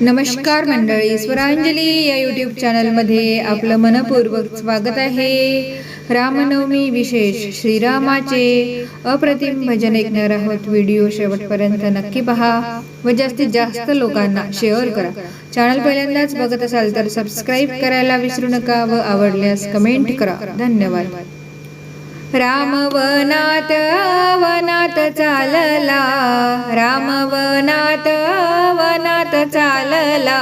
नमस्कार मंडळी स्वरांजली या यूट्यूब चॅनलमध्ये आपलं मनपूर्वक स्वागत आहे. रामनवमी विशेष श्रीरामाचे अप्रतिम भजन ऐकणार आहोत. व्हिडिओ शेवटपर्यंत नक्की पहा व जास्तीत जास्त लोकांना शेअर करा. चॅनल पहिल्यांदाच बघत असाल तर सबस्क्राईब करायला विसरू नका व आवडल्यास कमेंट करा. धन्यवाद. रामवनात वनात चालला. रामवनात चालला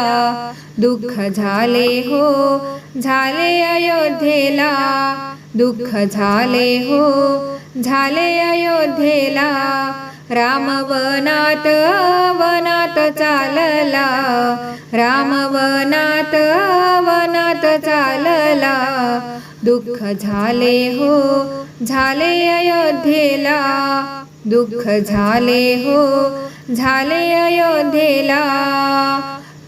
दुःख झाले हो झाले अयोध्येला दुःख झाले हो झाले अयोध्येला. राम वनात वनात चालला राम वनात वनात चालला. दुःख झाले हो झाले अयोध्येला दुःख झाले हो झाले अयोध्येला.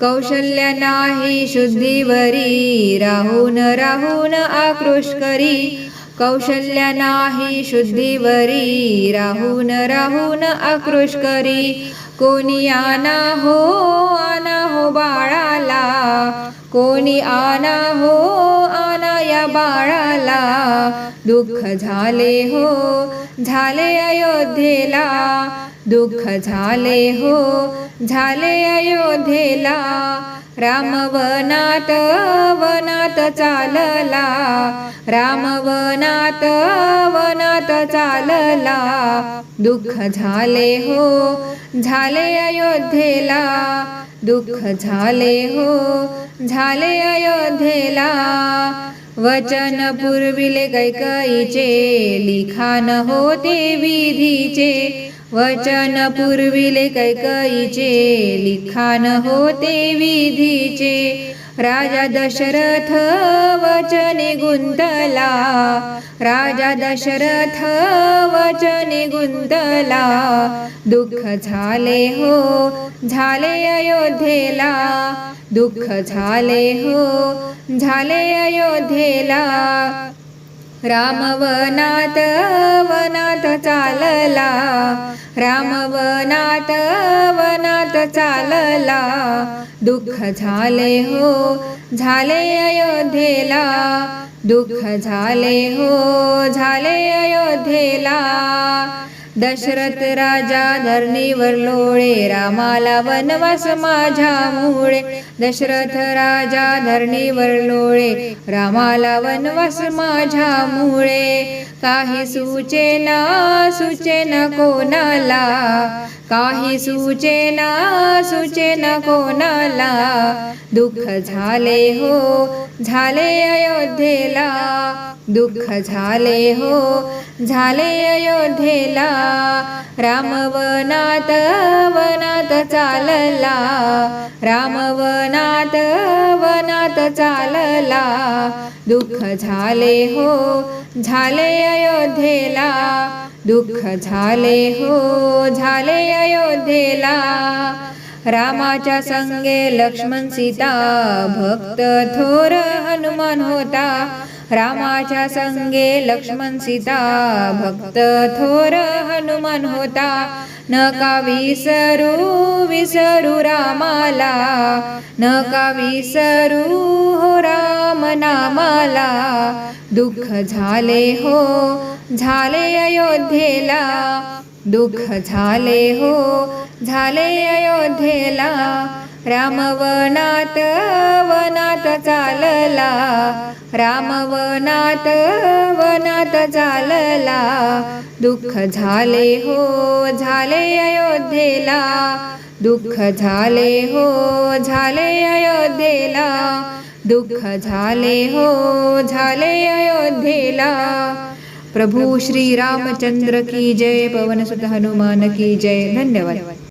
कौशल्य नाही शुद्धीवरी. राहून राहून आक्रोश करी. कौशल्य नाही शुद्धीवरी. राहून राहून आक्रोश करी. कोणी आना हो आना हो बाळाला. कोणी आना हो आना या बाळाला. दुःख झाले हो झाले अयोध्येला. दुःख झाले हो झाले अयोध्येला. रामवनात वनात चालला. रामवनात वनात चालला. दुःख झाले हो झाले अयोध्येला. दुःख झाले हो झाले अयोध्येला. वचन पुरविले कैकईचे लिखाण होते विधीचे. वचन पूर्विले कैकईचे लिखाण होते विधीचे. राजा दशरथ वचने गुंतला राजा दशरथ वचने गुंतला. दुःख झाले हो झाले अयोध्येला. दुःख झाले हो झाले अयोध्येला. रामवनात वनात चालला. रामवनात वनात चालला. दुःख झाले हो झाले अयोध्येला. दुःख झाले हो झाले अयोध्येला. दशरथ राजा धरणीवर लोळे रामाला वनवास माझ्या मुळे दशरथ राजा धरणीवर लोळे रामाला वनवास माझ्या मुळे काही सूचेना सुचेना कोणाला. काही सूचेना सुचेना कोणाला. दुःख झाले हो झाले अयोध्येला दुःख झाले हो. झाले अयोध्येला रामवनात वनात चालला. रामवनात वनात चालला. दुःख झाले हो. झाले अयोध्येला दुःख झाले हो. झाले अयोध्येला. रामाच्या संगे लक्ष्मण सीता भक्त थोर हनुमान होता. रामाच्या संगे लक्ष्मण सीता भक्त थोर हनुमान होता. नका विसरू विसरू रामाला. नका विसरू हो राम नामाला. दुःख झाले हो झाले अयोध्येला. दुःख झाले हो झाले अयोध्येला. रामवनात वनात चालला. रामवनात वनात चालला. दुःख झाले हो झाले अयोध्येला. दुःख झाले हो झाले अयोध्येला. दुःख झाले हो झाले अयोध्येला. प्रभू श्री रामचंद्र की जय पवन सुत हनुमान की जय धन्यवाद।